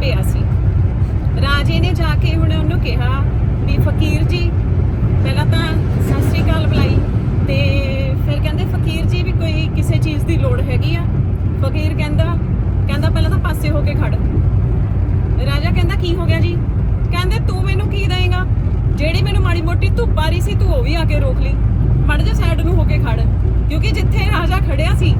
ਪਿਆ ਸੀ। ਰਾਜੇ ਨੇ ਜਾ ਕੇ ਹੁਣ ਉਹਨੂੰ ਕਿਹਾ ਵੀ ਫਕੀਰ ਜੀ, ਪਹਿਲਾਂ ਤਾਂ ਸਤਿ ਸ੍ਰੀ ਅਕਾਲ ਬੁਲਾਈ ਤੇ ਫਿਰ ਕਹਿੰਦੇ ਫਕੀਰ ਜੀ ਵੀ ਕੋਈ ਕਿਸੇ ਚੀਜ਼ ਦੀ ਲੋੜ ਹੈਗੀ ਆ। ਫਕੀਰ ਕਹਿੰਦਾ ਕਹਿੰਦਾ ਪਹਿਲਾਂ ਤਾਂ ਪਾਸੇ ਹੋ ਕੇ ਖੜ। ਰਾਜਾ ਕਹਿੰਦਾ, ਕੀ ਹੋ ਗਿਆ ਜੀ? ਕਹਿੰਦੇ, ਤੂੰ ਮੈਨੂੰ ਕੀ ਦੇਏਗਾ ਜਿਹੜੀ ਮੈਨੂੰ ਮਾੜੀ ਮੋਟੀ ਧੁੱਪ ਆ ਰਹੀ ਸੀ, ਤੂੰ ਉਹ ਵੀ ਆ ਕੇ ਰੋਕ ਲਈ। ਮੜ ਜਾ ਸਾਈਡ ਨੂੰ ਹੋ ਕੇ ਖੜ। ਕਿਉਂਕਿ ਜਿੱਥੇ ਰਾਜਾ ਖੜਿਆ ਸੀ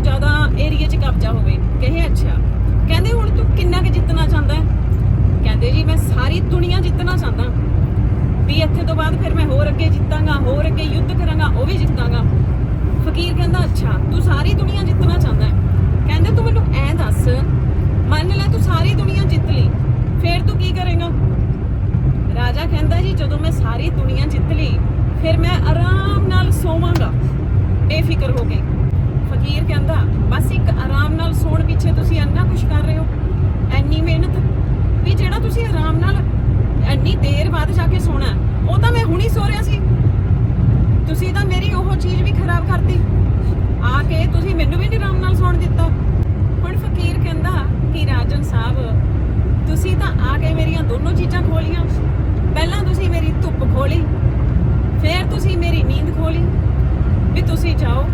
ਜ਼ਿਆਦਾ ਤੋਂ ਏਰੀਆ 'ਚ ਕਬਜ਼ਾ ਹੋਵੇ। ਕਹੇ ਅੱਛਾ। ਕਹਿੰਦੇ ਹੁਣ ਤੂੰ ਕਿੰਨਾ ਕੁ ਜਿੱਤਣਾ ਚਾਹੁੰਦਾ ਕਹਿੰਦੇ ਜੀ ਮੈਂ ਸਾਰੀ ਦੁਨੀਆ ਜਿੱਤਣਾ ਚਾਹੁੰਦਾ। ਵੀ ਇੱਥੇ ਤੋਂ ਬਾਅਦ ਫਿਰ ਮੈਂ ਹੋਰ ਅੱਗੇ ਜਿੱਤਾਂਗਾ, ਹੋਰ ਅੱਗੇ ਯੁੱਧ ਕਰਾਂਗਾ, ਉਹ ਵੀ ਜਿੱਤਾਂਗਾ। ਫਕੀਰ ਕਹਿੰਦਾ, ਅੱਛਾ, ਤੂੰ ਸਾਰੀ ਦੁਨੀਆ ਜਿੱਤਣਾ ਚਾਹੁੰਦਾ ਕਹਿੰਦੇ, ਤੂੰ ਮੈਨੂੰ ਐਂ ਦੱਸ, ਮੰਨ ਲੈ ਤੂੰ ਸਾਰੀ ਦੁਨੀਆ ਜਿੱਤ ਲਈ, ਫਿਰ ਤੂੰ ਕੀ ਕਰੇਗਾ? ਰਾਜਾ ਕਹਿੰਦਾ, ਜੀ, ਜਦੋਂ ਮੈਂ ਸਾਰੀ ਦੁਨੀਆ ਜਿੱਤ ਲਈ, ਫਿਰ ਮੈਂ ਆਰਾਮ ਨਾਲ ਸੋਵਾਂਗਾ। ਬੇਫਿਕਰ ਹੋ ਕੇ। ਫਕੀਰ ਕਹਿੰਦਾ, ਬਸ ਇੱਕ ਆਰਾਮ ਨਾਲ ਸੌਣ ਪਿੱਛੇ ਤੁਸੀਂ ਇੰਨਾ ਕੁਝ ਕਰ ਰਹੇ ਹੋ ਐਨੀ ਮਿਹਨਤ, ਵੀ ਜਿਹੜਾ ਤੁਸੀਂ ਆਰਾਮ ਨਾਲ ਐਨੀ ਦੇਰ ਬਾਅਦ ਜਾ ਕੇ ਸੌਣਾ, ਉਹ ਤਾਂ ਮੈਂ ਹੁਣੀ ਸੋ ਰਿਹਾ ਸੀ। ਤੁਸੀਂ ਤਾਂ ਮੇਰੀ ਉਹ ਚੀਜ਼ ਵੀ ਖਰਾਬ ਕਰਤੀ। ਆ ਕੇ ਤੁਸੀਂ ਮੈਨੂੰ ਵੀ ਨਹੀਂ ਆਰਾਮ ਨਾਲ ਸੌਣ ਦਿੱਤਾ। ਹੁਣ ਫਕੀਰ ਕਹਿੰਦਾ, ਕਿ ਰਾਜਨ ਸਾਹਿਬ, ਤੁਸੀਂ ਤਾਂ ਆ ਕੇ ਮੇਰੀਆਂ ਦੋਨੋਂ ਚੀਜ਼ਾਂ ਖੋਲੀਆਂ। ਪਹਿਲਾਂ ਤੁਸੀਂ ਮੇਰੀ ਧੁੱਪ ਖੋਲੀ, ਫਿਰ ਤੁਸੀਂ ਮੇਰੀ ਨੀਂਦ ਖੋਲੀ। ਵੀ ਤੁਸੀਂ ਜਾਓ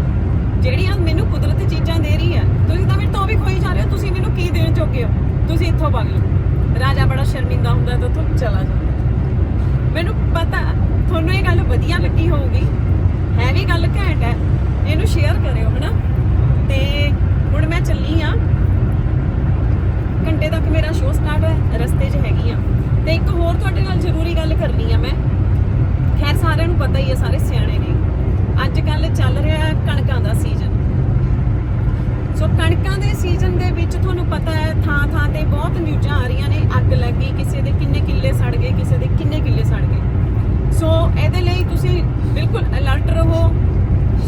ਜਿਹੜੀਆਂ ਮੈਨੂੰ ਕੁਦਰਤ ਚੀਜ਼ਾਂ ਦੇ ਰਹੀ ਹੈ ਤੁਸੀਂ ਤਾਂ ਮੇਰੇ ਤੋਂ ਉਹ ਵੀ ਖੋਈ ਜਾ ਰਹੇ ਹੋ, ਤੁਸੀਂ ਮੈਨੂੰ ਕੀ ਦੇਣ ਜੋਗੇ ਹੋ? ਤੁਸੀਂ ਇੱਥੋਂ ਭੱਜ ਲਓ ਰਾਜਾ ਬੜਾ ਸ਼ਰਮਿੰਦਾ ਹੁੰਦਾ ਤਾਂ ਉੱਥੋਂ ਚਲਾ ਜਾਂਦਾ ਮੈਨੂੰ ਪਤਾ, ਤੁਹਾਨੂੰ ਇਹ ਗੱਲ ਵਧੀਆ ਲੱਗੀ ਹੋਊਗੀ। ਹੈ ਵੀ ਗੱਲ ਘੈਂਟ ਹੈ। ਇਹਨੂੰ ਸ਼ੇਅਰ ਕਰਿਓ, ਹਨਾ ਤੇ ਹੁਣ ਮੈਂ ਚੱਲੀ ਆ ਘੰਟੇ ਤੱਕ ਮੇਰਾ ਸ਼ੋਅ ਸਟਾਰਟ ਹੈ ਰਸਤੇ 'ਚ ਹੈਗੀ ਆ ਤੇ ਇੱਕ ਹੋਰ ਤੁਹਾਡੇ ਨਾਲ ਜ਼ਰੂਰੀ ਗੱਲ ਕਰਨੀ ਆ ਮੈਂ ਖੈਰ ਸਾਰਿਆਂ ਨੂੰ ਪਤਾ ਹੀ ਹੈ ਸਾਰੇ ਸਿਆਣੇ ਨੇ ਅੱਜ ਕੱਲ ਚੱਲ ਰਿਹਾ ਹੈ ਕਣਕਾਂ ਦਾ ਸੀਜ਼ਨ ਸੋ ਕਣਕਾਂ ਦੇ ਸੀਜ਼ਨ ਦੇ ਵਿੱਚ ਤੁਹਾਨੂੰ ਪਤਾ ਹੈ ਥਾਂ ਥਾਂ ਤੇ ਬਹੁਤ ਨਿਊਜ਼ਾਂ ਆ ਰਹੀਆਂ ਨੇ ਅੱਗ ਲੱਗੀ ਕਿਸੇ ਦੇ ਕਿੰਨੇ ਕਿੱਲੇ ਸੜ ਗਏ ਕਿਸੇ ਦੇ ਕਿੰਨੇ ਕਿੱਲੇ ਸੜ ਗਏ ਸੋ ਇਹਦੇ ਲਈ ਤੁਸੀਂ ਬਿਲਕੁਲ ਅਲਰਟ ਰਹੋ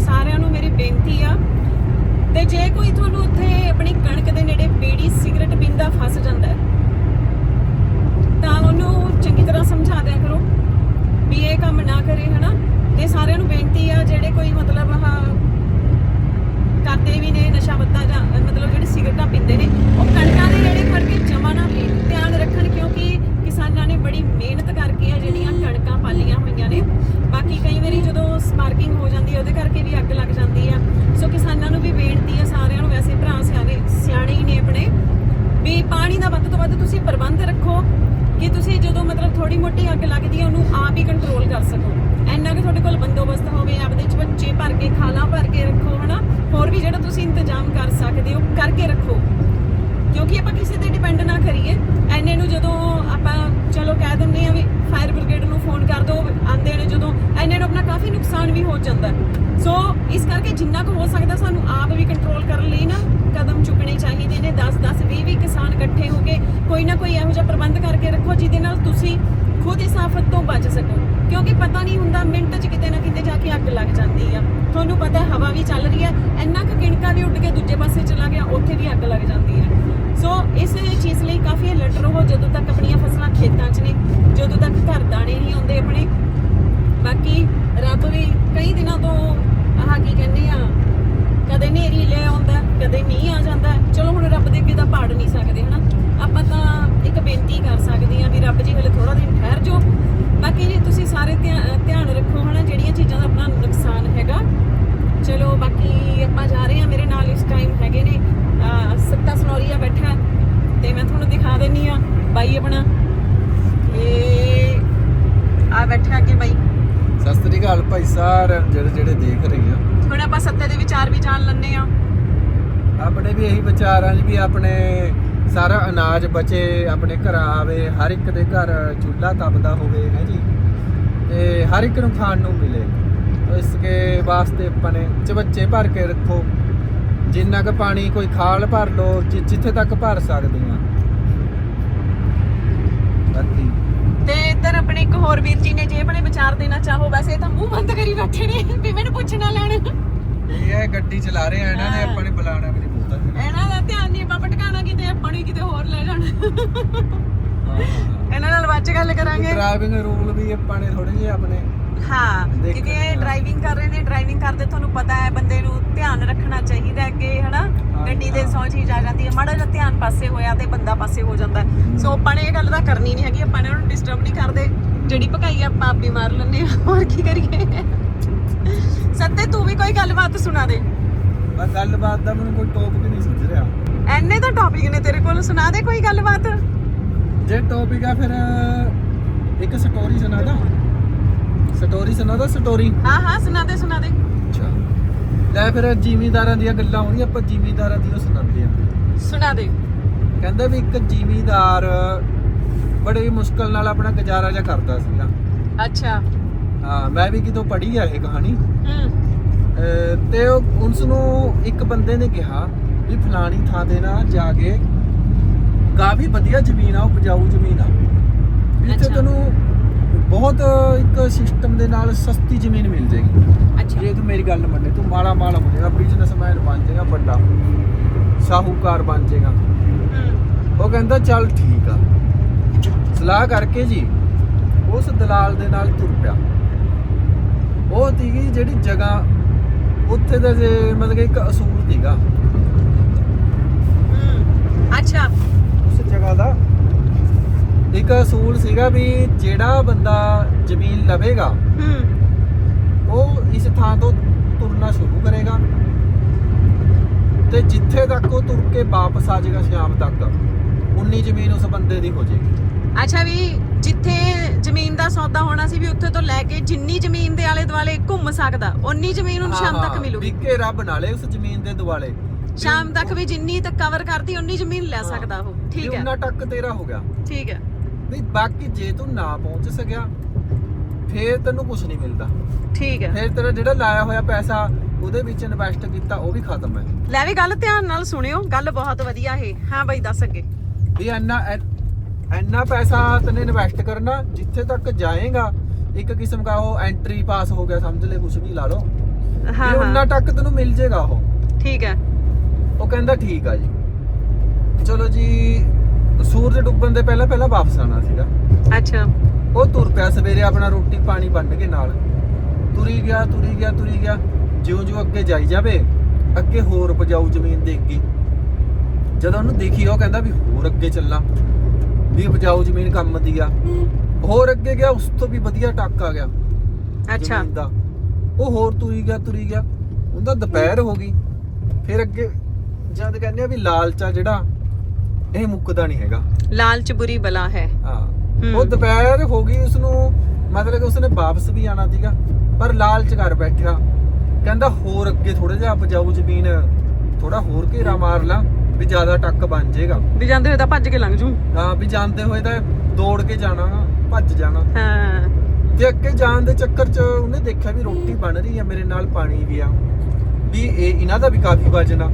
ਸਾਰਿਆਂ ਨੂੰ ਮੇਰੀ ਬੇਨਤੀ ਆ ਤੇ ਜੇ ਕੋਈ ਤੁਹਾਨੂੰ ਉੱਥੇ ਆਪਣੀ ਕਣਕ ਦੇ ਨੇੜੇ ਬੀੜੀ ਸਿਗਰਟ ਪੀਂਦਾ ਫਸ ਜਾਂਦਾ ਹੈ ਤਾਂ ਉਹਨੂੰ ਚੰਗੀ ਤਰ੍ਹਾਂ ਸਮਝਾ ਦਿਆ ਕਰੋ ਵੀ ਇਹ ਕੰਮ ਨਾ ਕਰੇ ਹਨਾ ਤੇ ਸਾਰਿਆਂ ਨੂੰ ਬੇਨਤੀ ਆ ਜਿਹੜੇ ਕੋਈ ਮਤਲਬ ਆਹ ਕਰਦੇ ਵੀ ਨੇ ਨਸ਼ਾ ਪੱਤਾ ਜਾਂ ਮਤਲਬ ਜਿਹੜੇ ਸਿਗਰਟਾਂ ਪੀਂਦੇ ਨੇ ਉਹ ਕਣਕਾਂ ਦੇ ਨੇੜੇ ਖੜ ਕੇ ਜਮਾ ਨਾ ਪੀਣ ਧਿਆਨ ਰੱਖਣ ਕਿਉਂਕਿ ਕਿਸਾਨਾਂ ਨੇ ਬੜੀ ਮਿਹਨਤ ਕਰਕੇ ਆ ਜਿਹੜੀਆਂ ਕਣਕਾਂ ਪਾਲੀਆਂ ਹੋਈਆਂ ਨੇ ਬਾਕੀ ਕਈ ਵਾਰੀ ਜਦੋਂ ਸਪਾਰਕਿੰਗ ਹੋ ਜਾਂਦੀ ਹੈ ਉਹਦੇ ਕਰਕੇ ਵੀ ਅੱਗ ਲੱਗ ਜਾਂਦੀ ਆ ਸੋ ਕਿਸਾਨਾਂ ਨੂੰ ਵੀ ਬੇਨਤੀ ਆ ਸਾਰਿਆਂ ਨੂੰ ਵੈਸੇ ਭਰਾ ਸਿਆਣੇ ਸਿਆਣੇ ਹੀ ਨੇ ਆਪਣੇ ਵੀ ਪਾਣੀ ਦਾ ਵੱਧ ਤੋਂ ਵੱਧ ਤੁਸੀਂ ਪ੍ਰਬੰਧ ਰੱਖੋ ਕਿ ਤੁਸੀਂ ਜਦੋਂ ਮਤਲਬ ਥੋੜੀ ਮੋਟੀ ਅੱਗ ਲੱਗਦੀ ਹੈ, ਉਹਨੂੰ ਆਪ ਹੀ ਕੰਟਰੋਲ ਕਰ ਸਕੋ। ਇੰਨਾ ਕਿ ਤੁਹਾਡੇ ਕੋਲ ਬੰਦੋਬਸਤ ਹੋਵੇ, ਆਪਦੇ ਚ ਬੱਚੇ ਭਰ ਕੇ, ਖਾਲਾਂ ਭਰ ਕੇ ਰੱਖੋ, ਹਨਾ? ਹੋਰ ਵੀ ਜਿਹੜਾ ਤੁਸੀਂ ਇੰਤਜ਼ਾਮ ਕਰ ਸਕਦੇ ਹੋ, ਕਰਕੇ ਰੱਖੋ। ਕਿਉਂਕਿ ਆਪਾਂ ਕਿਸੇ ਤੇ ਡਿਪੈਂਡ ਨਾ ਕਰੀਏ। ਐਨੇ ਨੂੰ ਜਦੋਂ ਆਪਾਂ, ਚਲੋ ਕਹਿ ਦਿੰਦੇ ਆ ਵੀ ਫਾਇਰ ਬ੍ਰਿਗੇਡ ਨੂੰ ਫੋਨ ਕਰ ਦਿਓ ਆਂਦੇ ਨੇ ਜਦੋਂ ਐਨੇ ਨੂੰ ਆਪਣਾ ਕਾਫੀ ਨੁਕਸਾਨ ਵੀ ਹੋ ਜਾਂਦਾ ਸੋ ਇਸ ਕਰਕੇ ਜਿੰਨਾ ਕੁ ਹੋ ਸਕਦਾ ਸਾਨੂੰ ਆਪ ਵੀ ਕੰਟਰੋਲ ਕਰਨ ਲਈ ਨਾ ਕਦਮ ਚੁੱਕਣੇ ਚਾਹੀਦੇ ਨੇ। 10 10 20 20 ਕਿਸਾਨ ਇਕੱਠੇ ਹੋ ਕੇ ਕੋਈ ਨਾ ਕੋਈ ਇਹੋ ਜਿਹਾ ਪ੍ਰਬੰਧ ਕਰਕੇ ਰੱਖੋ, ਜਿਹਦੇ ਨਾਲ ਤੁਸੀਂ ਖੁਦ ਇਸ ਆਫਤ ਤੋਂ ਬਚ ਸਕੋ। ਕਿਉਂਕਿ ਪਤਾ ਨਹੀਂ ਹੁੰਦਾ, ਮਿੰਟ 'ਚ ਕਿਤੇ ਨਾ ਕਿਤੇ ਜਾ ਕੇ ਅੱਗ ਲੱਗ ਜਾਂਦੀ ਆ। ਤੁਹਾਨੂੰ ਪਤਾ ਹਵਾ ਵੀ ਚੱਲ ਰਹੀ ਹੈ। ਇੰਨਾ ਕੁ ਕਿਣਕਾ ਵੀ ਉੱਡ ਕੇ ਦੂਜੇ ਪਾਸੇ ਚਲਾ ਗਿਆ, ਉੱਥੇ ਵੀ ਅੱਗ ਲੱਗ ਜਾਂਦੀ ਹੈ। ਸੋ ਇਸ ਚੀਜ਼ ਲਈ ਕਾਫੀ ਅਲਰਟ ਰਹੋ ਜਦੋਂ ਤੱਕ ਆਪਣੀਆਂ ਫਸਲਾਂ ਖੇਤਾਂ 'ਚ ਨੇ ਜਦੋਂ ਤੱਕ ਘਰ ਦਾਣੇ ਨਹੀਂ ਆਉਂਦੇ ਆਪਣੇ ਬਾਕੀ ਰੱਬ ਵੀ ਕਈ ਦਿਨਾਂ ਤੋਂ ਆਹ ਕੀ ਕਹਿੰਦੇ ਆ ਕਦੇ ਨੇਰੀ ਲੈ ਆਉਂਦਾ ਕਦੇ ਨਹੀਂ ਆ ਜਾਂਦਾ ਚਲੋ ਹੁਣ ਰੱਬ ਦੇ ਅੱਗੇ ਤਾਂ ਪਾੜ ਨਹੀਂ ਸਕਦੇ ਹਨਾ? ਆਪਾਂ ਤਾਂ ਇੱਕ ਬੇਨਤੀ ਕਰ ਸਕਦੇ ਆ ਵੀ ਰੱਬ ਜੀ ਹਲੇ ਥੋੜਾ ਦਿਨ ਠਹਿਰ ਜਾਓ। ਬਾਕੀ ਜੀ ਤੁਸੀਂ ਸਾਰੇ ਧਿਆ- ਧਿਆਨ ਰੱਖੋ ਹਨਾ? ਜਿਹੜੀਆਂ ਚੀਜ਼ਾਂ ਦਾ ਆਪਣਾ ਨੁਕਸਾਨ ਹੈਗਾ। ਚਲੋ ਬਾਕੀ ਆਪਾਂ ਜਾ ਰਹੇ ਆ ਮੇਰੇ ਨਾਲ ਇਸ ਟਾਈਮ ਹੈਗੇ ਨੇ ਸੱਤਾ ਸਨੌਰੀਆ ਬੈਠਾ ਤੇ ਮੈਂ ਤੁਹਾਨੂੰ ਦਿਖਾ ਦਿੰਨੀ ਆ ਬਾਈ ਆਪਣਾ। ਇਹ ਆ ਬੈਠਾ ਅੱਗੇ ਬਾਈ। ਸਤਿ ਸ੍ਰੀ ਅਕਾਲ ਭਾਈ ਸਾਰਿਆਂ ਜਿਹੜੇ ਜਿਹੜੇ ਦੇਖ ਰਹੇ ਆ। ਹੁਣ ਆਪਾਂ ਸੱਤੇ ਦੇ ਵਿਚਾਰ ਵੀ ਜਾਣ ਲੈਣੇ ਆ ਆਪਣੇ ਵੀ ਇਹੀ ਵਿਚਾਰ ਆ ਵੀ ਆਪਣੇ ਸਾਰਾ ਅਨਾਜ ਬਚੇ, ਆਪਣੇ ਘਰਾਂ ਆਵੇ, ਹਰ ਇੱਕ ਦੇ ਘਰ ਚੁੱਲ੍ਹਾ ਤਪਦਾ ਹੋਵੇ, ਹੈ ਜੀ। ਤੇ ਹਰ ਇੱਕ ਨੂੰ ਖਾਣ ਨੂੰ ਮਿਲੇ। ਇਸ ਕੇ ਵਾਸਤੇ ਆਪਾਂ ਨੇ ਚਵੱਚੇ ਭਰ ਕੇ ਰੱਖੋ। ਜਿੰਨਾ ਕੁ ਪਾਣੀ ਕੋਈ ਖਾਲ ਭਰ ਲਓ ਜਿੱਥੇ ਤੱਕ ਭਰ ਸਕਦੇ ਆ। ਬਾਕੀ ਤੇ ਇੱਧਰ ਆਪਣੇ ਇੱਕ ਹੋਰ ਵੀਰ ਜੀ ਨੇ ਜੇ ਆਪਣੇ ਵਿਚਾਰ ਦੇਣਾ ਚਾਹੋ, ਵੈਸੇ ਤਾਂ ਮੂੰਹ ਬੰਦ ਕਰੀ ਬੈਠੇ ਨੇ, ਵੀ ਮੈਨੂੰ ਪੁੱਛਣਾ ਲੈਣ। ਇਹ ਹੈ ਗੱਡੀ ਚਲਾ ਰਹੇ ਆ ਇਹਨਾਂ ਨੇ ਹਾਂ। ਆਪਾਂ ਨੇ ਬੁਲਾਣਾ ਵੀ ਨਹੀਂ ਬੋਲਦਾ ਇਹਨਾਂ ਦਾ ਧਿਆਨ ਨਹੀਂ ਆਪਾਂ ਭਟਕਾਣਾ ਕਿਤੇ ਆਪਾਂ ਨੂੰ ਹੀ ਕਿਤੇ ਹੋਰ ਲੈ ਜਾਣਾ ਇਹਨਾਂ ਨਾਲ ਬਾਅਦ ਚ ਗੱਲ ਕਰਾਂਗੇ ਡਰਾਈਵਿੰਗ ਰੂਲ ਵੀ ਆਪਾਂ ਨੇ ਥੋੜੇ ਜਿਹੇ ਆਪਣੇ ਹਾਂ ਕਿਉਂਕਿ ਇਹ ਹਾਂ। ਡਰਾਈਵਿੰਗ ਕਰ ਰਹੇ ਨੇ ਡਰਾਈਵਿੰਗ ਕਰਦੇ ਤੁਹਾਨੂੰ ਪਤਾ ਹੈ ਬੰਦੇ ਨੂੰ ਧਿਆਨ ਰੱਖਣਾ ਚਾਹੀਦਾ ਹੈ ਅੱਗੇ ਹਨਾ ਹਾਂ, ਗੱਡੀ ਦੇ ਹਾਂ। ਸੌ ਚੀਜ਼ ਆ ਜਾਂਦੀ ਹੈ ਮਾੜਾ ਜਿਹਾ ਧਿਆਨ ਪਾਸੇ ਹੋਇਆ ਤੇ ਬੰਦਾ ਪਾਸੇ ਹੋ ਜਾਂਦਾ ਹੈ। ਸੋ ਆਪਾਂ ਨੇ ਇਹ ਗੱਲ ਤਾਂ ਕਰਨੀ ਨਹੀਂ ਹੈਗੀ ਆਪਾਂ ਨੇ ਉਹਨੂੰ ਡਿਸਟਰਬ ਨਹੀਂ ਕਰਦੇ ਜਿਹੜੀ ਭਕਾਈ ਆਪਾਂ ਆਪ ਵੀ ਮਾਰ ਲੈਂਦੇ ਆ ਹੋਰ ਕੀ ਕਰੀਏ ਸੱਤੇ ਤੂੰ ਵੀ ਕੋਈ ਗੱਲਬਾਤ ਸੁਣਾ ਦੇ। ਬਸ ਗੱਲਬਾਤ ਦਾ ਮੈਨੂੰ ਕੋਈ ਟੌਪਿਕ ਨਹੀਂ ਸੁਝ ਰਿਹਾ। ਐਨੇ ਤਾਂ ਟੌਪਿਕ ਨੇ ਤੇਰੇ ਕੋਲ ਸੁਣਾ ਦੇ ਕੋਈ ਗੱਲਬਾਤ। ਜੇ ਟੌਪਿਕ ਆ ਫਿਰ ਇੱਕ ਸਟੋਰੀ ਸੁਣਾ ਦਾ। ਸਟੋਰੀ ਸੁਣਾ ਦਾ ਸਟੋਰੀ ਹਾਂ ਹਾਂ ਸੁਣਾ ਦੇ ਸੁਣਾ ਦੇ। ਅੱਛਾ। ਲੈ ਫਿਰ ਜ਼ਿਮੀਂਦਾਰਾਂ ਦੀਆਂ ਗੱਲਾਂ ਹੋਣੀਆਂ ਆਪਾਂ ਜ਼ਿਮੀਂਦਾਰਾਂ ਦੀਆਂ ਸੁਣਾਉਂਦੇ ਆ ਸੁਣਾ ਦੇ। ਕਹਿੰਦੇ ਵੀ ਇੱਕ ਜ਼ਿਮੀਂਦਾਰ ਬੜੀ ਮੁਸ਼ਕਲ ਨਾਲ ਆਪਣਾ ਗੁਜ਼ਾਰਾ ਜਿਹਾ ਕਰਦਾ ਸੀਗਾ। ਅੱਛਾ। ਹਾਂ ਮੈਂ ਵੀ ਕਿਤੋਂ ਪੜ੍ਹੀ ਆ ਇਹ ਕਹਾਣੀ। ਅਹ ਤੇ ਉਹ ਉਸ ਨੂੰ ਇੱਕ ਬੰਦੇ ਨੇ ਕਿਹਾ ਵੀ ਫਲਾਣੀ ਥਾਂ ਤੇ ਨਾ ਜਾ ਕੇ ਕਾਫੀ ਵਧੀਆ ਜ਼ਮੀਨ ਆ ਉਪਜਾਊ ਜ਼ਮੀਨ ਆ। ਇੱਥੇ ਅੱਛਾ। ਤੈਨੂੰ ਬਹੁਤ ਇੱਕ ਸਿਸਟਮ ਦੇ ਨਾਲ ਸਸਤੀ ਜ਼ਮੀਨ ਮਿਲ ਜਾਏਗੀ। ਅੱਛਾ। ਜੇ ਤੂੰ ਮੇਰੀ ਗੱਲ ਮੰਨੇ ਤੂੰ ਮਾਲਾ ਮਾਲ ਹੋ ਜਾਏਗਾ ਬਿਜ਼ਨਸਮੈਨ ਬਣ ਜਾਏਗਾ ਵੱਡਾ। ਸਾਹੂਕਾਰ ਬਣ ਜਾਏਗਾ। ਉਹ ਕਹਿੰਦਾ ਚੱਲ ਠੀਕ ਆ। ਸਲਾਹ ਕਰਕੇ ਜੀ ਉਸ ਦਲਾਲ ਦੇ ਨਾਲ ਤੁਰ ਪਿਆ। ਉਹ ਸੀਗੀ ਜਿਹੜੀ ਜਗ੍ਹਾ ਉੱਥੇ ਦਾ ਜੇ ਮਤਲਬ ਕਿ ਇੱਕ ਅਸੂਲ ਸੀਗਾ। ਅੱਛਾ। ਉਸ ਜਗ੍ਹਾ ਦਾ ਇੱਕ ਅਸੂਲ ਸੀਗਾ ਵੀ ਜਿਹੜਾ ਬੰਦਾ ਜ਼ਮੀਨ ਲਵੇਗਾ ਹੂੰ। ਉਹ ਇਸ ਥਾਂ ਤੋਂ ਤੁਰਨਾ ਸ਼ੁਰੂ ਕਰੇਗਾ। ਤੇ ਜਿੱਥੇ ਤੱਕ ਉਹ ਤੁਰ ਕੇ ਵਾਪਸ ਆ ਜਾਏਗਾ ਸ਼ਾਮ ਤੱਕ ਉਨੀ ਜ਼ਮੀਨ ਉਸ ਬੰਦੇ ਦੀ ਹੋ ਜਾਏਗੀ ਅੱਛਾ ਵੀ ਜਿੱਥੇ ਜ਼ਮੀਨ ਦਾ ਸੌਦਾ ਹੋਣਾ ਸੀ ਵੀ ਉੱਥੇ ਤੋਂ ਲੈ ਕੇ ਜਿੰਨੀ ਜ਼ਮੀਨ ਦੇ ਆਲੇ ਦੁਆਲੇ ਘੁੰਮ ਸਕਦਾ ਉਨੀ ਜ਼ਮੀਨ ਉਹਨੂੰ ਸ਼ਾਮ ਤੱਕ ਮਿਲੂਗੀ। ਵੀ ਘੇਰਾ ਬਣਾ ਲੇ ਉਸ ਜ਼ਮੀਨ ਦੇ ਦੁਆਲੇ। ਸ਼ਾਮ ਤੱਕ ਵੀ ਜਿੰਨੀ ਤੱਕ ਕਵਰ ਕਰਦੀ ਉਨੀ ਜ਼ਮੀਨ ਲੈ ਸਕਦਾ ਉਹ। ਠੀਕ ਹੈ। ਉਹਨਾਂ ਤੱਕ ਤੇਰਾ ਹੋ ਗਿਆ। ਠੀਕ ਹੈ। ਵੀ ਬਾਕੀ ਜੇ ਤੂੰ ਨਾ ਪਹੁੰਚ ਸਕਿਆ ਫੇਰ ਤੈਨੂੰ ਕੁਝ ਨਹੀਂ ਮਿਲਦਾ। ਠੀਕ ਹੈ। ਫੇਰ ਤੇਰਾ ਜਿਹੜਾ ਲਾਇਆ ਹੋਇਆ ਪੈਸਾ ਉਹਦੇ ਵਿੱਚ ਇਨਵੈਸਟ ਕੀਤਾ ਉਹ ਵੀ ਖਤਮ ਹੈ। ਲੈ ਵੀ ਗੱਲ ਧਿਆਨ ਨਾਲ ਸੁਣਿਓ ਗੱਲ ਬਹੁਤ ਵਧੀਆ ਇਹ। ਹਾਂ ਬਾਈ ਦੱਸ ਅੱਗੇ। ਵੀ ਇੰਨਾ ਇੰਨਾ ਪੈਸਾ ਤੈਨੇ ਇਨਵੈਸਟ ਕਰਨਾ ਜਿੱਥੇ ਤੱਕ ਜਾਏਗਾ ਇੱਕ ਕਿਸਮ ਦਾ ਉਹ ਐਂਟਰੀ ਪਾਸ ਹੋ ਗਿਆ ਸਮਝ ਲੈ ਕੁਝ ਵੀ ਲਾ ਲਓ। ਹਾਂ ਉਹਨਾਂ ਤੱਕ ਤੈਨੂੰ ਮਿਲ ਜੇਗਾ ਉਹ। ਠੀਕ ਹੈ। ਉਹ ਕਹਿੰਦਾ ਠੀਕ ਆ ਜੀ। ਚਲੋ ਜੀ ਸੂਰਜ ਡੁੱਬਣ ਦੇ ਪਹਿਲਾਂ ਪਹਿਲਾਂ ਵਾਪਸ ਆਣਾ ਸੀਗਾ। ਅੱਛਾ। ਉਹ ਤੁਰ ਪਿਆ ਸਵੇਰੇ ਆਪਣਾ ਰੋਟੀ ਪਾਣੀ ਬੰਨ ਕੇ ਨਾਲ। ਤੁਰੀ ਗਿਆ ਤੁਰੀ ਗਿਆ ਤੁਰੀ ਗਿਆ। ਜਿਉਂ ਜਿਉਂ ਅੱਗੇ ਜਾਈ ਜਾਵੇ ਅੱਗੇ ਹੋਰ ਉਪਜਾਊ ਜ਼ਮੀਨ ਦੇਖ। ਗਈ ਜਦੋਂ ਉਹਨੂੰ ਦੇਖੀ ਉਹ ਕਹਿੰਦਾ ਵੀ ਹੋਰ ਅੱਗੇ ਚੱਲਾਂ। ਵੀ ਉਪਜਾਊ ਜ਼ਮੀਨ ਕੰਮ ਦੀ ਆ। ਹੋਰ ਅੱਗੇ ਗਿਆ ਉਸ ਤੋਂ ਵੀ ਵਧੀਆ ਟੱਕ ਆ ਗਿਆ। ਅੱਛਾ। ਜ਼ਮੀਨ ਦਾ। ਉਹ ਹੋਰ ਤੁਰੀ ਗਿਆ ਤੁਰੀ ਗਿਆ। ਉਹਦਾ ਦੁਪਹਿਰ ਹੋ। ਗਈ। ਫਿਰ ਅੱਗੇ ਜਦ ਕਹਿੰਦੇ ਆ ਵੀ ਲਾਲਚਾ ਜਿਹੜਾ ਇਹ ਮੁੱਕਦਾ ਨਹੀਂ ਹੈਗਾ। ਲਾਲਚ ਬੁਰੀ ਬਲਾ ਹੈ। ਹਾਂ। ਹੂੰ। ਉਹ ਦੁਪਹਿਰ ਹੋ ਗਈ ਉਸ ਨੂੰ ਮਤਲਬ ਕਿ ਉਸਨੇ ਵਾਪਸ ਵੀ ਆਣਾ ਸੀਗਾ ਪਰ ਲਾਲਚ ਕਰ ਬੈਠਿਆ। ਕਹਿੰਦਾ ਹੋਰ ਅੱਗੇ ਥੋੜਾ ਜਿਹਾ ਉਪਜਾਊ ਜ਼ਮੀਨ ਥੋੜਾ ਹੋਰ ਘੇਰਾ ਮਾਰ ਲਾ। ਵੀ ਜ਼ਿਆਦਾ ਟੱਕ ਬਣ ਜਾਏਗਾ ਵੀ ਜਾਂਦੇ ਹੋਏ ਤਾਂ ਭੱਜ ਕੇ ਲੰਘ ਜੂ। ਹਾਂ ਵੀ ਜਾਂਦੇ ਹੋਏ ਤਾਂ ਦੌੜ ਕੇ ਜਾਣਾ ਭੱਜ ਜਾਣਾ। ਹਾਂ। ਤੇ ਅੱਗੇ ਜਾਣ ਦੇ ਚੱਕਰ 'ਚ ਉਹਨੇ ਦੇਖਿਆ ਵੀ ਰੋਟੀ ਬਣ ਰਹੀ ਹੈ ਮੇਰੇ ਨਾਲ ਪਾਣੀ ਵੀ ਆ। ਵੀ ਇਹ ਇਹਨਾਂ ਦਾ ਵੀ ਕਾਫੀ ਵਜਨ ਆ।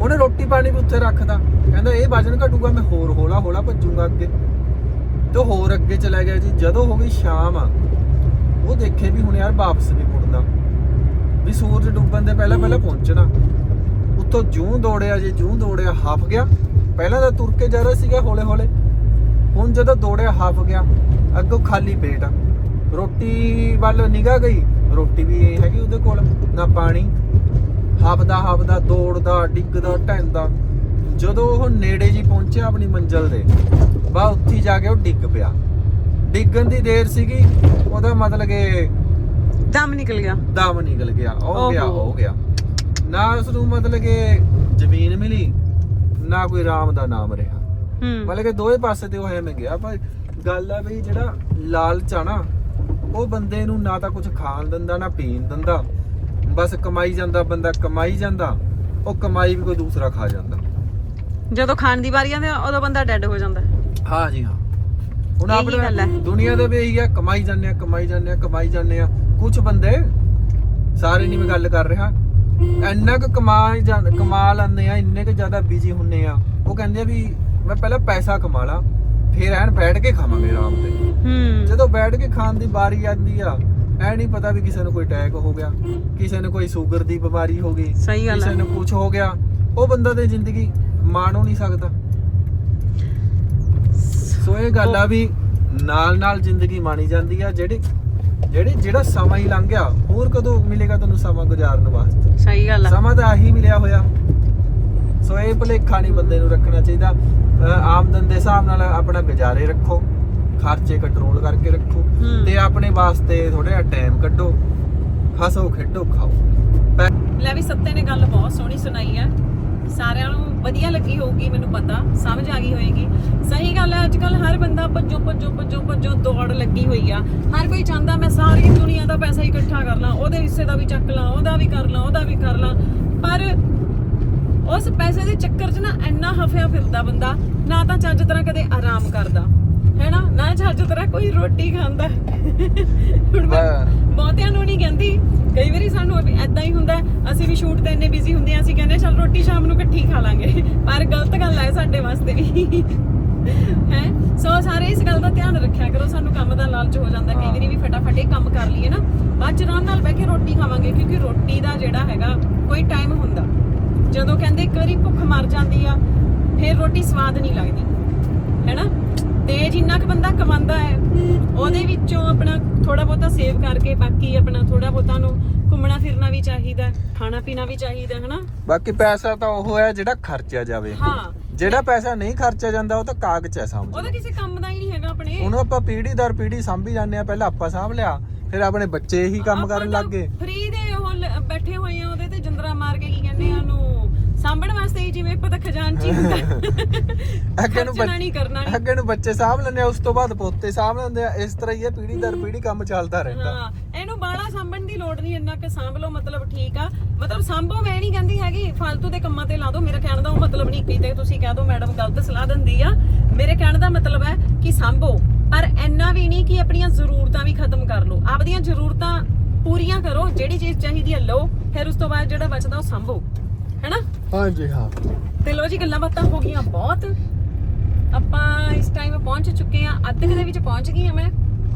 ਉਹਨੇ ਰੋਟੀ ਪਾਣੀ ਵੀ ਉੱਥੇ ਰੱਖਦਾ। ਕਹਿੰਦਾ ਇਹ ਵਜਨ ਘਟੂਗਾ ਮੈਂ ਹੋਰ ਹੌਲਾ ਹੌਲਾ ਭੱਜੂਗਾ ਅੱਗੇ। ਤੇ ਹੋਰ ਅੱਗੇ ਚਲਾ ਗਿਆ ਜੀ। ਜਦੋਂ ਹੋ ਗਈ ਸ਼ਾਮ ਉਹ ਦੇਖੇ ਵੀ ਹੁਣ ਯਾਰ ਵਾਪਸ ਨਹੀਂ ਮੁੜਨਾ। ਵੀ ਸੂਰਜ ਡੁੱਬਣ ਦੇ ਪਹਿਲਾਂ ਪਹਿਲਾਂ ਪਹੁੰਚਣਾ। ਉੱਤੋਂ ਜੂੰ ਦੌੜਿਆ ਜੀ ਜੂੰ ਦੌੜਿਆ ਹਾਫ ਗਿਆ। ਪਹਿਲਾਂ ਤਾਂ ਤੁਰ ਕੇ ਜਾ ਰਿਹਾ ਸੀਗਾ ਹੌਲੇ ਹੌਲੇ ਹੁਣ ਜਦੋਂ ਦੌੜਿਆ ਹਾਫ ਗਿਆ ਅੱਗੋਂ ਖਾਲੀ ਪੇਟ ਰੋਟੀ ਵੱਲ ਨਿਗਾਹ ਗਈ ਰੋਟੀ ਵੀ ਇਹ ਹੈਗੀ ਉਹਦੇ ਕੋਲ ਨਾ ਪਾਣੀ। ਹੱਬਦਾ ਹੱਬਦਾ ਦੌੜਦਾ ਡਿੱਗਦਾ ਢੈਂਦਾ ਜਦੋਂ ਉਹ ਨੇੜੇ ਜੀ ਪਹੁੰਚਿਆ ਆਪਣੀ ਮੰਜ਼ਲ ਦੇ ਬਾ ਉੱਥੇ ਜਾ ਕੇ ਉਹ ਡਿੱਗ ਪਿਆ। ਡਿੱਗਣ ਦੀ ਦੇਰ ਸੀਗੀ ਉਹਦਾ ਮਤਲਬ ਕਿ ਦਮ ਨਿਕਲ ਗਿਆ। ਦਮ ਨਿਕਲ ਗਿਆ ਉਹ ਗਿਆ। ਹੋ ਗਿਆ। ਨਾ ਉਸ ਨੂੰ ਮਤਲਬ ਕਿ ਜ਼ਮੀਨ ਮਿਲੀ ਨਾ ਕੋਈ ਰਾਮ ਦਾ ਨਾਮ ਰਿਹਾ। ਹੂੰ। ਮਤਲਬ ਕਿ ਦੋਵੇਂ ਪਾਸੇ ਤੇ ਉਹ ਐਵੇਂ ਗਿਆ ਪਰ ਗੱਲ ਆ ਵੀ ਜਿਹੜਾ ਲਾਲਚ ਆ ਨਾ ਉਹ ਬੰਦੇ ਨੂੰ ਨਾ ਤਾਂ ਕੁਝ ਖਾਣ ਦਿੰਦਾ ਨਾ ਪੀਣ ਦਿੰਦਾ। ਬਸ ਕਮਾਈ ਜਾਂਦਾ ਬੰਦਾ ਕਮਾਈ ਜਾਂਦਾ ਉਹ ਕਮਾਈ ਵੀ ਕੋਈ ਦੂਸਰਾ ਖਾ ਜਾਂਦਾ। ਜਦੋਂ ਖਾਣ ਦੀ ਵਾਰੀ ਆਉਂਦੀ ਆ, ਉਦੋਂ ਬੰਦਾ ਡੈੱਡ ਹੋ ਜਾਂਦਾ। ਹਾਂ ਜੀ ਹਾਂ। ਹੁਣ ਇਹੀ ਗੱਲ ਆਪਣੇ। ਦੁਨੀਆ ਦੇ ਵੀ ਇਹੀ ਆ ਕਮਾਈ ਜਾਂਦੇ ਆ ਕਮਾਈ ਜਾਂਦੇ ਆ ਕਮਾਈ ਜਾਂਦੇ ਆ। ਕੁਝ ਬੰਦੇ ਸਾਰੇ ਨਹੀਂ ਮੈਂ ਗੱਲ ਕਰ ਰਿਹਾ ਇੰਨਾ ਕੁ ਕਮਾ ਜਾਂ ਕਮਾ ਲੈਂਦੇ ਆ ਇੰਨੇ ਕੁ ਜ਼ਿਆਦਾ ਬਿਜ਼ੀ ਹੁੰਨੇ ਆ। ਉਹ ਕਹਿੰਦੇ ਆ ਵੀ ਮੈਂ ਪਹਿਲਾਂ ਪੈਸਾ ਕਮਾ ਲਾਂ ਫਿਰ ਐਨ ਬੈਠ ਕੇ ਖਾਵਾਂਗੇ ਆਰਾਮ ਤੇ। ਹੂੰ। ਜਦੋਂ ਬੈਠ ਕੇ ਖਾਣ ਦੀ ਵਾਰੀ ਆਉਂਦੀ ਆ ਐ ਨਹੀਂ ਪਤਾ ਵੀ ਕਿਸੇ ਨੂੰ ਕੋਈ ਅਟੈਕ ਹੋ ਗਿਆ ਕਿਸੇ ਨੂੰ ਕੋਈ ਸ਼ੂਗਰ ਦੀ ਬਿਮਾਰੀ ਹੋ ਗਈ ਸਹੀ ਗੱਲ ਕਿਸੇ ਹੈ ਨੂੰ ਕੁਝ ਹੋ ਗਿਆ। ਉਹ ਬੰਦਾ ਤੇ ਜ਼ਿੰਦਗੀ ਮਾਣੋ ਨਹੀਂ ਸਕਦਾ। ਸੋ ਇਹ ਗੱਲ ਆ ਵੀ ਨਾਲ ਨਾਲ ਜ਼ਿੰਦਗੀ ਮਾਣੀ ਜਾਂਦੀ ਆ ਜਿਹੜੀ ਜਿਹੜੀ ਜਿਹੜਾ ਸਮਾਂ ਹੀ ਲੰਘ ਗਿਆ ਹੋਰ ਕਦੋਂ ਮਿਲੇਗਾ ਤੁਹਾਨੂੰ ਸਮਾਂ ਗੁਜ਼ਾਰਨ ਵਾਸਤੇ? ਸਹੀ ਗੱਲ ਸਮਾਂ ਤਾਂ ਆਹੀ ਮਿਲਿਆ ਹੋਇਆ। ਸੋ ਇਹ ਭੁਲੇਖਾ ਨਹੀਂ ਬੰਦੇ ਨੂੰ ਰੱਖਣਾ ਚਾਹੀਦਾ। ਆਮਦਨ ਦੇ ਹਿਸਾਬ ਨਾਲ ਆਪਣਾ ਗੁਜ਼ਾਰੇ ਰੱਖੋ ਖਰਚੇ ਕੰਟਰੋਲ ਕਰਕੇ ਰੱਖੋ। ਤੇ ਆਪਣੇ ਵਾਸਤੇ ਥੋੜਾ ਜਿਹਾ ਟਾਈਮ ਕੱਢੋ ਹੱਸੋ ਖੇਡੋ ਖਾਓ। ਲੈ ਵੀ ਸੱਤੇ ਨੇ ਗੱਲ ਬਹੁਤ ਸੋਹਣੀ ਸੁਣਾਈ ਆ। ਸਾਰਿਆਂ ਨੂੰ ਵਧੀਆ ਲੱਗੀ ਹੋਊਗੀ, ਮੈਨੂੰ ਪਤਾ, ਸਮਝ ਆ ਗਈ ਹੋਏਗੀ। ਸਹੀ ਗੱਲ ਹੈ ਅੱਜ ਕੱਲ ਹਰ ਬੰਦਾ ਭੱਜੋ ਭੱਜੋ ਭੱਜੋ ਭੱਜੋ, ਦੌੜ ਲੱਗੀ ਹੋਈ ਆ। ਹਰ ਕੋਈ ਚਾਹੁੰਦਾ, ਮੈਂ ਸਾਰੀ ਦੁਨੀਆ ਦਾ ਪੈਸਾ ਇਕੱਠਾ ਕਰ ਲਾਂ, ਉਹਦੇ ਹਿੱਸੇ ਦਾ ਵੀ ਚੱਕ ਲਾਂ, ਉਹਦਾ ਵੀ ਕਰ ਲਾਂ, ਉਹਦਾ ਵੀ ਕਰ ਲਾਂ। ਪਰ ਉਸ ਪੈਸੇ ਦੇ ਚੱਕਰ 'ਚ ਨਾ ਇੰਨਾ ਹਫਿਆ ਫਿਰਦਾ ਬੰਦਾ, ਨਾ ਤਾਂ ਚੱਜ ਤਰ੍ਹਾਂ ਕਦੇ ਆਰਾਮ ਕਰਦਾ। ਹੈਨਾ? ਨਾ ਚੱਜ ਤਰ੍ਹਾਂ ਕੋਈ ਰੋਟੀ ਖਾਂਦਾ। ਹੁਣ ਮੈਂ ਵਾਹ। ਬਹੁਤਿਆਂ ਨੂੰ ਨਹੀਂ ਕਹਿੰਦੀ। ਕਈ ਵਾਰੀ ਸਾਨੂੰ ਐਦਾਂ ਹੀ ਹੁੰਦਾ ਅਸੀਂ ਵੀ ਸ਼ੂਟ ਤੇ ਇੰਨੇ ਬਿਜ਼ੀ ਹੁੰਦੇ ਆ ਅਸੀਂ ਕਹਿੰਦੇ ਚੱਲ ਰੋਟੀ ਸ਼ਾਮ ਨੂੰ ਇਕੱਠੀ ਖਾ ਲਾਂਗੇ। ਪਰ ਗਲਤ ਗੱਲ ਹੈ ਸਾਡੇ ਵਾਸਤੇ ਵੀ। ਹੈ? ਸੋ ਸਾਰੇ ਇਸ ਗੱਲ ਦਾ ਧਿਆਨ ਰੱਖਿਆ ਕਰੋ ਸਾਨੂੰ ਕੰਮ ਦਾ ਲਾਲਚ ਹੋ ਜਾਂਦਾ। ਕਈ ਵਾਰੀ ਵੀ ਫਟਾਫਟ ਇਹ ਕੰਮ ਕਰ ਲਈਏ ਨਾ ਬਾਅਦ ਚ ਆਰਾਮ ਨਾਲ ਬਹਿ ਕੇ ਰੋਟੀ ਖਾਵਾਂਗੇ ਕਿਉਂਕਿ ਰੋਟੀ ਦਾ ਜਿਹੜਾ ਹੈਗਾ ਕੋਈ ਟਾਈਮ ਹੁੰਦਾ। ਜਦੋਂ ਕਹਿੰਦੇ ਇੱਕ ਵਾਰੀ ਭੁੱਖ ਮਰ ਜਾਂਦੀ ਆ ਫਿਰ ਰੋਟੀ ਸਵਾਦ ਨਹੀਂ ਲੱਗਦੀ। ਹੈਨਾ? ਤੇ ਜਿੰਨਾ ਕੁ ਬੰਦਾ ਕਮਾਉਂਦਾ ਹੈ ਉਹਦੇ ਵਿੱਚੋਂ ਆਪਣਾ ਥੋੜਾ ਬਹੁਤਾ ਸੇਵ ਕਰਕੇ ਬਾਕੀ ਆਪਣਾ ਥੋੜਾ ਬਹੁਤਾ ਨੂੰ ਘੁੰਮਣਾ ਫਿਰਨਾ ਵੀ ਚਾਹੀਦਾ ਹੈ, ਖਾਣਾ ਪੀਣਾ ਵੀ ਚਾਹੀਦਾ ਹੈ, ਹਨਾ? ਬਾਕੀ ਪੈਸਾ ਤਾਂ ਉਹ ਹੈ ਜਿਹੜਾ ਖਰਚਿਆ ਜਾਵੇ। ਹਾਂ। ਜਿਹੜਾ ਪੈਸਾ ਨਹੀਂ ਖਰਚਿਆ ਜਾਂਦਾ ਉਹ ਤਾਂ ਕਾਗਜ਼ ਹੈ ਸਮਝ ਉਹਦਾ ਕਿਸੇ ਕੰਮ ਦਾ ਹੀ ਨਹੀਂ ਹੈਗਾ ਆਪਣੇ। ਉਹਨੂੰ ਆਪਾਂ ਪੀੜੀ ਦਰ ਪੀੜੀ ਸਾਂਭੀ ਜਾਂਦੇ ਆ ਪਹਿਲਾਂ ਆਪਾਂ ਸਾਂਭ ਲਿਆ ਫਿਰ ਆਪਣੇ ਬੱਚੇ ਇਹੀ ਕੰਮ ਕਰਨ ਲੱਗ ਗਏ। ਫ੍ਰੀ ਦੇ ਉਹ ਲ- ਬੈਠੇ ਹੋਏ ਆ ਉਹਦੇ ਤੇ ਜੰਦਰਾ ਮਾਰ ਕੇ ਕੀ ਕਹਿੰਦੇ ਆ ਉਹਨੂੰ ਸਾਂਭਣ ਵਾਸਤੇ ਹੀ ਜਿਵੇਂ ਪਤਾ ਖਜ਼ਾਨਚੀ ਹੁੰਦਾ। ਅੱਗੇ ਨੂੰ ਖਰਚਣਾ ਨਹੀਂ ਕਰਨਾ ਨਹੀਂ। ਅੱਗੇ ਨੂੰ ਬੱਚੇ ਸਾਂਭ ਲੈਂਦੇ ਆ ਉਸ ਤੋਂ ਬਾਅਦ ਪੋਤੇ ਸਾਂਭ ਲੈਂਦੇ ਆ ਇਸ ਤਰ੍ਹਾਂ ਹੀ ਇਹ ਪੀੜੀ ਦਰ ਪੀੜੀ ਕੰਮ ਚੱਲਦਾ ਰਹਿੰਦਾ। ਹਾਂ ਇਹਨੂੰ ਬਾਲਾ ਸਾਂਭਣ ਦੀ ਲੋੜ ਨਹੀਂ ਇੰਨਾ ਕਿ ਸਾਂਭ ਲਓ ਮਤਲਬ ਠੀਕ ਆ। ਮਤਲਬ ਸਾਂਭੋ ਮੈਂ ਨਹੀਂ ਕਹਿੰਦੀ ਹੈਗੀ ਫालतू ਦੇ ਕੰਮਾਂ ਤੇ ਲਾ ਦਿਓ। ਮੇਰਾ ਕਹਿਣ ਦਾ ਉਹ ਮਤਲਬ ਨਹੀਂ ਕੀਤੇ ਤੁਸੀਂ ਕਹਿ ਦਿਓ ਮੈਡਮ ਗਲਤ ਸਲਾਹ ਦਿੰਦੀ ਆ। ਮੇਰੇ ਕਹਿਣ ਦਾ ਮਤਲਬ ਹੈ ਕਿ ਸਾਂਭੋ ਪਰ ਇੰਨਾ ਵੀ ਨਹੀਂ ਕਿ ਆਪਣੀਆਂ ਜ਼ਰੂਰਤਾਂ ਵੀ ਖਤਮ ਕਰ ਲਓ। ਆਪਣੀਆਂ ਜ਼ਰੂਰਤਾਂ ਪੂਰੀਆਂ ਕਰੋ ਜਿਹੜੀ ਚੀਜ਼ ਚਾਹੀਦੀ ਹੈ ਲਓ। ਫਿਰ ਉਸ ਤੋਂ ਬਾਅਦ ਜਿਹੜਾ ਬਚਦਾ ਉਹ ਸਾਂਭੋ। ਹੈਨਾ? ਹਾਂਜੀ ਹਾਂ। ਤੇ ਲੋ ਜੀ ਗੱਲਾਂ ਬਾਤਾਂ ਹੋ ਗਈਆਂ ਬਹੁਤ। ਆਪਾਂ ਇਸ ਟਾਈਮ ਪਹੁੰਚ ਚੁੱਕੇ ਆ ਅੱਧ ਕੁ ਦੇ ਵਿੱਚ ਪਹੁੰਚ ਗਈ ਆ ਮੈਂ।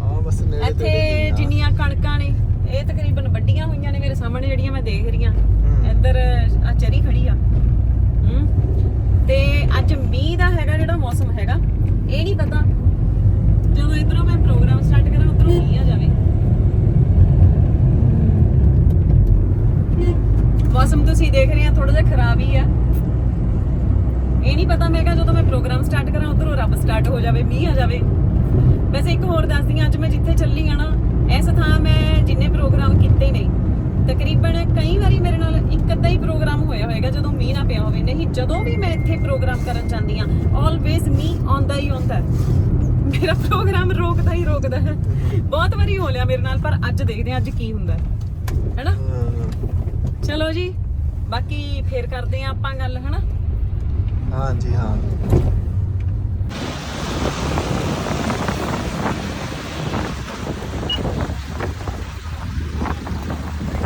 ਆ ਬਸ ਨੇੜੇ ਇੱਥੇ ਜਿੰਨੀਆਂ ਕਣਕਾਂ ਨੇ ਇਹ ਤਕਰੀਬਨ ਵੱਡੀਆਂ ਹੋਈਆਂ ਨੇ ਮੇਰੇ ਸਾਹਮਣੇ ਜਿਹੜੀਆਂ ਮੈਂ ਦੇਖ ਰਹੀ ਹਾਂ। ਹੂੰ। ਇੱਧਰ ਆ ਚਰੀ ਖੜੀ ਆ। ਹੂੰ। ਤੇ ਅੱਜ ਮੀਂਹ ਦਾ ਹੈਗਾ ਜਿਹੜਾ ਮੌਸਮ ਹੈਗਾ ਇਹ ਨਹੀਂ ਪਤਾ ਜਦੋਂ ਇਧਰੋਂ ਮੈਂ ਪ੍ਰੋਗਰਾਮ ਸਟਾਰਟ ਕਰਾਂ ਉਧਰੋਂ ਮੀਂਹ ਆ ਜਾਵੇ ਮੌਸਮ ਤੁਸੀਂ ਦੇਖ ਰਹੇ ਆ ਥੋੜਾ ਜਿਹਾ ਖਰਾਬ ਹੀ ਆ। ਇਹ ਨਹੀਂ ਪਤਾ ਮੈਂ ਕਿਹਾ ਜਦੋਂ ਮੈਂ ਪ੍ਰੋਗਰਾਮ ਸਟਾਰਟ ਕਰਾਂ ਉਧਰੋਂ ਰੱਬ ਸਟਾਰਟ ਹੋ ਜਾਵੇ ਮੀਂਹ ਆ ਜਾਵੇ। ਵੈਸੇ ਇੱਕ ਹੋਰ ਦੱਸਦੀ ਹਾਂ ਅੱਜ ਮੈਂ ਜਿੱਥੇ ਚੱਲੀ ਆ ਨਾ ਇਸ ਥਾਂ ਮੈਂ ਜਿੰਨੇ ਪ੍ਰੋਗਰਾਮ ਕੀਤੇ ਨੇ ਤਕਰੀਬਨ ਕਈ ਵਾਰੀ ਮੇਰੇ ਨਾਲ ਇੱਕ ਅੱਧਾ ਹੀ ਪ੍ਰੋਗਰਾਮ ਹੋਇਆ ਹੋਵੇਗਾ ਜਦੋਂ ਮੀਂਹ ਨਾ ਪਿਆ ਹੋਵੇ। ਨਹੀਂ ਜਦੋਂ ਵੀ ਮੈਂ ਇੱਥੇ ਪ੍ਰੋਗਰਾਮ ਕਰਨ ਜਾਂਦੀ ਆ ਆਲਵੇਜ਼ ਮੀਂਹ ਆਉਂਦਾ ਹੀ ਆਉਂਦਾ। ਮੇਰਾ ਪ੍ਰੋਗਰਾਮ ਰੋਕਦਾ ਹੀ ਰੋਕਦਾ ਹੈ। ਬਹੁਤ ਵਾਰੀ ਹੋ ਲਿਆ ਮੇਰੇ ਨਾਲ ਪਰ ਅੱਜ ਦੇਖਦੇ ਹਾਂ ਅੱਜ ਕੀ ਹੁੰਦਾ ਹੈ। ਹੈਨਾ। ਚਲੋ ਜੀ। ਬਾਕੀ ਫੇਰ ਕਰਦੇ ਆ ਆਪਾਂ ਗੱਲ ਹਨਾ? ਹਾਂਜੀ ਹਾਂ।